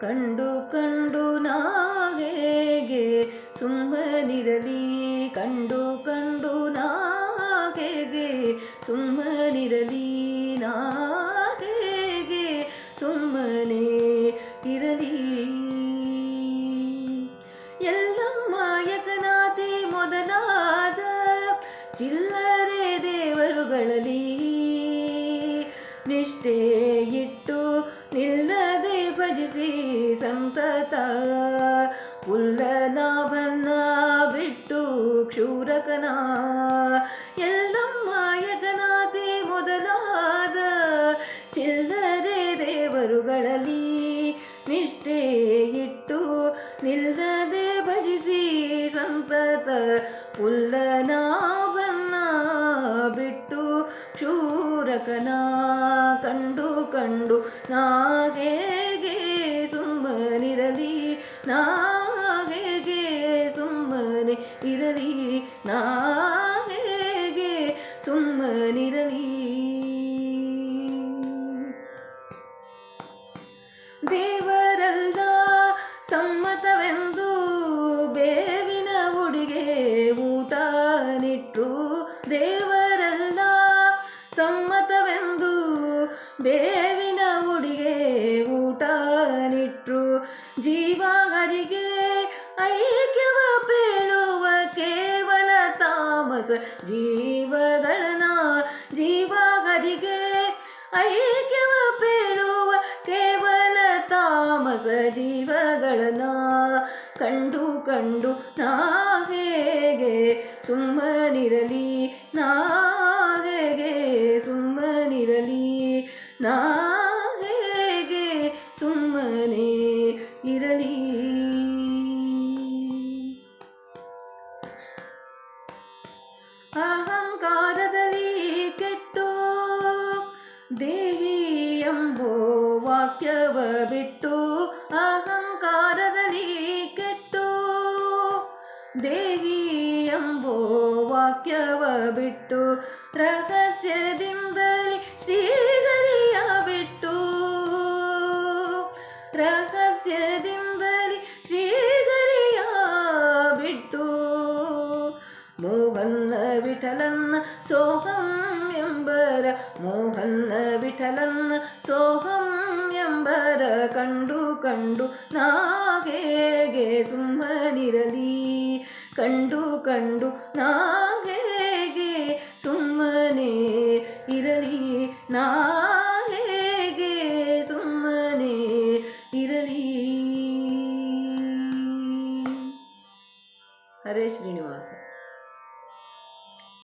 ಕಂಡು ಕಂಡು ನಾಗೇಗೆ ಸುಮ್ಮನಿರಲಿ. ಕಂಡು ಕಂಡು ನಾಗೇಗೆ ಸುಮ್ಮನಿರಲಿ. ನಾಗೇಗೆ ಸುಮ್ಮನೆ ಇರಲಿ. ಎಲ್ಲಮ್ಮ ಯಕನಾತಿ ಮೊದಲಾದ ಚಿಲ್ಲರೆ ದೇವರುಗಳಲ್ಲಿ ನಿಷ್ಠೆ ಇಟ್ಟು ಕ್ಷೂರಕನ ಎಲ್ಲಮ್ಮ ಯಗನಾಥೆ ಮೊದಲಾದ. ಚಿಲ್ಲರೆ ದೇವರುಗಳಲ್ಲಿ ನಿಷ್ಠೆ ಇಟ್ಟು ನಿಲ್ಲದೆ ಭಜಿಸಿ ಸಂತತ ಪುಲ್ಲನಾಭನ್ನ ಬಿಟ್ಟು ಕ್ಷೂರಕನ ಕಂಡು ಕಂಡು ನಾಗೇಗೆ ಸುಮ್ಮನಿರಲಿ ನಾಗೇಗೆ ಇರಲಿ ನಾಗೆ ಸುಮ್ಮನಿರಲಿ? ದೇವರಲ್ಲ ಸಮ್ಮತವೆಂದು ಬೇವಿನ ಉಡಿಗೆ ಊಟ ನಿಟ್ರು. ದೇವರಲ್ಲ ಸಮ್ಮತವೆಂದು ಬೇವಿನ ಉಡಿಗೆ ಊಟ ನಿಟ್ರು. ಜೀವಗರಿಗೆ ತಾಮಸ ಜೀವಗಳನ ಜೀವಗಳಿಗೆ ಐಕ್ಯವ ಪೇಳುವ ಕೇವಲ ತಾಮಸ ಜೀವಗಳನ ಕಂಡು ಕಂಡು ನಾ ಹೇಗೆ ಸುಮ್ಮನಿರಲಿ, ನಾ ಹೇಗೆ ಸುಮ್ಮನಿರಲಿ, ನಾ ವಾಕ್ಯವ ಬಿಟ್ಟು ಅಹಂಕಾರದಲ್ಲಿ ಕೆಟ್ಟು ದೇಹಿ ಎಂಬೋ ವಾಕ್ಯವ ಬಿಟ್ಟು ರಹಸ್ಯದಿಂದಲೇ ಶ್ರೀಗರಿಯ ಬಿಟ್ಟು ರಹಸ್ಯದಿಂದಲೇ ಶ್ರೀಗರಿಯ ಬಿಟ್ಟು ಮೋಹನ್ನ ವಿಠಲನ್ನ ಸೋಹಂ ಎಂಬರ ಮೋಹನ್ನ ವಿಠಲನ್ನ ಸೋಹಂ ಎಂಬರ ಕಂಡು ಕಂಡು ನಾಗೇಗೆ ಸುಮ್ಮನಿರಲಿ ಕಂಡು ಕಂಡು ನಾಗೇಗೆ ಸುಮ್ಮನೆ ಇರಲಿ. ನಾಗೇಗೆ ಸುಮ್ಮನೆ ಇರಲಿ. ಹರೇ ಶ್ರೀನಿವಾಸ.